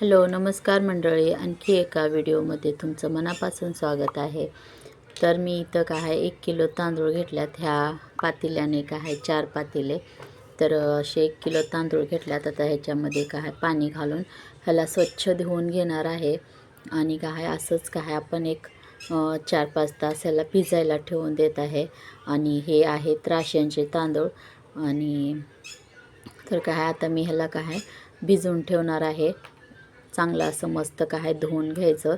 Hello नमस्कार मंडळी. आणखी एका व्हिडिओमध्ये तुमचं मनापासून स्वागत आहे. तर मी इथं काय आहे एक किलो तांदूळ घेतल्यात. ह्या पातेल्याने काय आहे चार पातेले. तर असे एक किलो तांदूळ घेतल्यात. आता ह्याच्यामध्ये काय पाणी घालून ह्याला स्वच्छ धुवून घेणार आहे. आणि काय असंच काय आपण एक चार पाच तास ह्याला भिजायला ठेवून देत आहे. आणि हे आहेत राशनचे तांदूळ. आणि तर काय आता मी ह्याला काय भिजवून ठेवणार आहे. चांगलं असं मस्त काय धुवून घ्यायचं.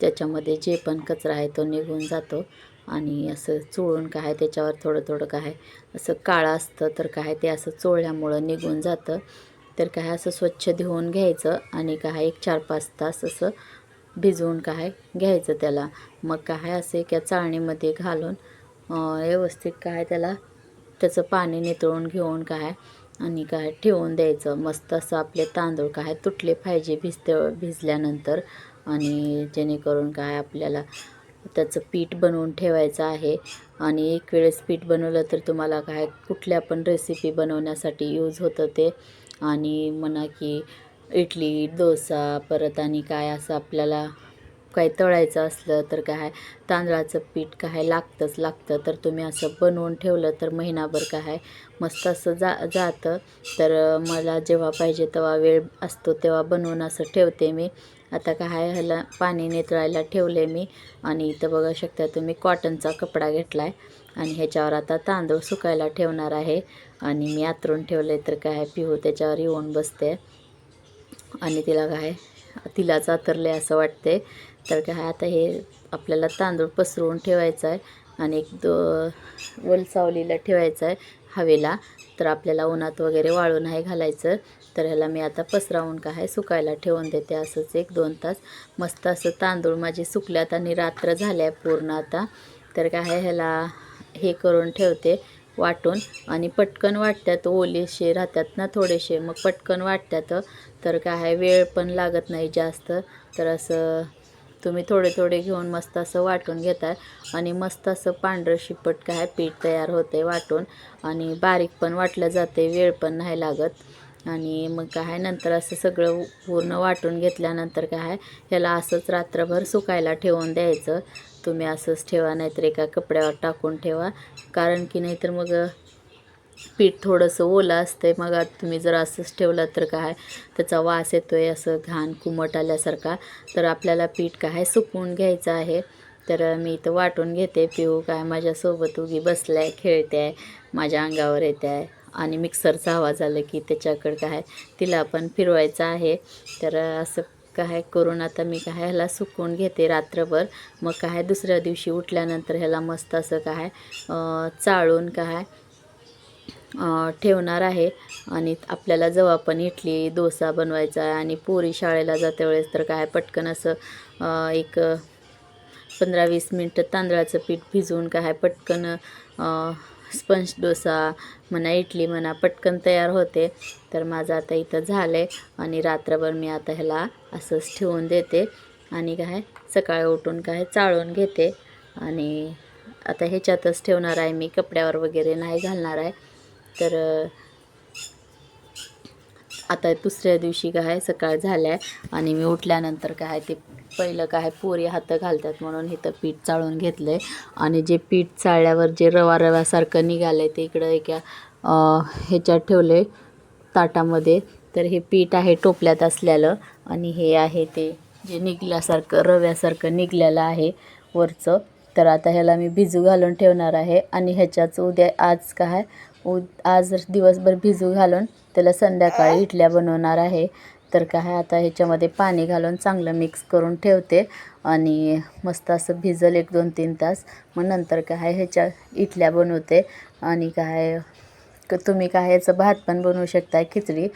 त्याच्यामध्ये जे पण कचरा आहे तो निघून जातो. आणि असं चोळून काय त्याच्यावर थोडं थोडं काय असं काळं असतं तर काय ते असं चोळल्यामुळं निघून जातं. तर काय असं स्वच्छ धुवून घ्यायचं आणि काय एक चार पाच तास असं भिजवून काय घ्यायचं त्याला. मग काय असं एका चाळणीमध्ये घालून व्यवस्थित काय त्याला त्याचं पाणी नितळून घेऊन काय आणि काय ठेवून द्यायचं. मस्त असं आपले तांदूळ काय तुटले पाहिजे भिजते भिजल्यानंतर. आणि जेणेकरून काय आपल्याला त्याचं पीठ बनवून ठेवायचं आहे. आणि एक वेळेस पीठ बनवलं तर तुम्हाला काय कुठल्या पण रेसिपी बनवण्यासाठी यूज होतं ते. आणि म्हणा की इडली डोसा परत आणि काय असं आपल्याला काही तळायचं असलं तर काय तांदळाचं पीठ काय लागतंच लागतं. तर तुम्ही असं बनवून ठेवलं तर महिनाभर काय मस्त असं जा जातं. तर मला जेव्हा पाहिजे तेव्हा वेळ असतो तेव्हा बनवून असं ठेवते मी. आता काय ह्याला पाणी नितळायला ठेवले मी. आणि इथं बघा शकता तुम्ही कॉटनचा कपडा घेतला आहे आणि ह्याच्यावर आता तांदूळ सुकायला ठेवणार आहे. आणि मी आतरून ठेवले तर काय पिहू त्याच्यावर येऊन बसते. आणि तिला काय तिला चातरले असं वाटते तर काय आता हे आपल्याला तांदूळ पसरवून ठेवायचं आहे आणि एक दो वलसावलीला ठेवायचा ठेवायचं आहे हवेला. तर आपल्याला उन्हात वगैरे वाळून आहे घालायचं. तर ह्याला मी आता पसरावून काय सुकायला ठेवून देते असंच एक दोन तास. मस्त असं तांदूळ माझे सुकल्यात आणि रात्र झाल्या पूर्ण आता. तर काय ह्याला हे करून ठेवते. वाटून आणि पटकन वाटतात ओलेशे राहतात ना थोडेसे मग पटकन वाटतात तर काय वेळ पण लागत नाही जास्त. तर असं तुम्ही थोडे थोडे घेऊन मस्त असं वाटून घेता आणि मस्त असं पांढरं शिपट काय पीठ तयार होते वाटून. आणि बारीक पण वाटलं जाते वेळ पण नाही लागत. आणि मग काय नंतर असं सगळं पूर्ण वाटून घेतल्यानंतर काय ह्याला असंच रात्रभर सुकायला ठेवून द्यायचं. तुम्ही असंच ठेवा नाहीतर एका कपड्यावर टाकून ठेवा. कारण की नाहीतर मग पीठ थोडंसं ओलं असतंय. मग तुम्ही जर असंच ठेवलं तर काय? त्याचा वास येतो आहे असं घाण कुमट आल्यासारखा. तर आपल्याला पीठ काय सुकवून घ्यायचं आहे? तर मी इथं वाटून घेते. पिऊ काय माझ्यासोबत उगी बसल्या आहे खेळते आहे माझ्या अंगावर येते आहे आणि मिक्सरचा आवाज आला की त्याच्याकडं काय? तिला पण फिरवायचं आहे. तर असं काय करून आता मी काय ह्याला सुकवून घेते रात्रभर. मग काय दुसऱ्या दिवशी उठल्यानंतर ह्याला मस्त असं काय चाळून काय ठेवणार आहे. आणि आपल्याला जेव्हा पण इडली डोसा बनवायचा आहे आणि पोरी शाळेला जाते वेळेस तर काय पटकन असं एक पंधरा वीस मिनटं तांदळाचं पीठ भिजवून काय पटकन स्पंज डोसा म्हणा इडली म्हणा पटकन तयार होते. तर माझं आता इथं झालं आहे आणि रात्रभर मी आता ह्याला असंच ठेवून देते. आणि काय सकाळी उठून काय चाळून घेते. आणि आता ह्याच्यातच ठेवणार आहे मी कपड्यावर वगैरे नाही घालणार आहे. तर आता दुसऱ्या दिवशी काय सकाळ झाल्या आणि मी उठल्यानंतर काय ते पहिलं काय पोरी हातं घालतात म्हणून इथं पीठ चाळून घेतलं आहे आणि जे पीठ चाळल्यावर जे रवा रव्यासारखं निघालं आहे ते इकडं एका ह्याच्यात ठेवलं आहे ताटामध्ये. तर हे पीठ आहे टोपल्यात असलेलं आणि हे आहे ते जे निघल्यासारखं रव्यासारखं निघलेलं आहे वरचं. तर आता ह्याला मी भिजू घालून ठेवणार आहे. आणि ह्याच्याच उद्या आज काय? उ आज दिवसभर भिजू घालून त्याला संध्याकाळी इडल्या बनवणार आहे. तर काय आता ह्याच्यामध्ये पाणी घालून चांगलं मिक्स करून ठेवते. आणि मस्त असं भिजल एक दोन तीन तास. मग नंतर काय ह्याच्या इडल्या बनवते. आणि काय क तुम्ही काय ह्याचं भात पण बनवू शकता खिचडी.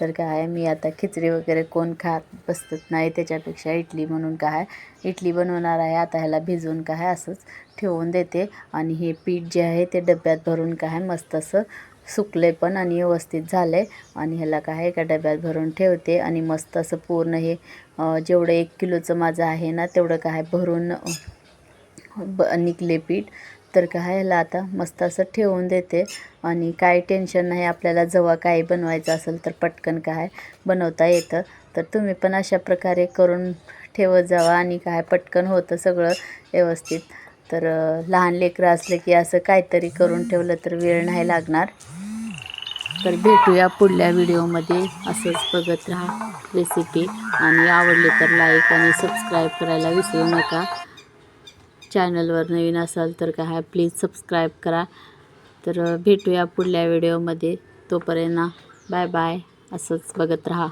तर काय मी आता खिचडी वगैरे कोण खात बसत नाही त्याच्यापेक्षा इडली म्हणून काय इडली बनवणार आहे आता ह्याला भिजवून काय असंच ठेवून देते. आणि हे पीठ जे आहे ते डब्यात भरून काय मस्त असं सुकले पण आणि व्यवस्थित झालं आहे आणि ह्याला काय एका डब्यात भरून ठेवते आणि मस्त असं पूर्ण हे जेवढं एक किलोचं माझं आहे ना तेवढं काय भरून ब निघले पीठ. तर काय ह्याला आता मस्त असं ठेवून देते. आणि काय टेन्शन नाही आपल्याला जेव्हा काही बनवायचं असेल तर पटकन काय बनवता येतं. तर तुम्ही पण अशा प्रकारे करून ठेवत जावा आणि काय पटकन होतं सगळं व्यवस्थित. तर लहान लेकरं असलं की असं काहीतरी करून ठेवलं तर वेळ नाही लागणार. तर भेटूया पुढल्या व्हिडिओमध्ये. असंच बघत राहा रेसिपी आणि आवडली तर लाईक आणि सबस्क्राईब करायला विसरू नका. चॅनलवर नवीन असाल तर काय प्लीज सबस्क्राईब करा. तर भेटूया पुढल्या व्हिडिओमध्ये. तोपर्यंत बाय बाय. असंच बघत राहा.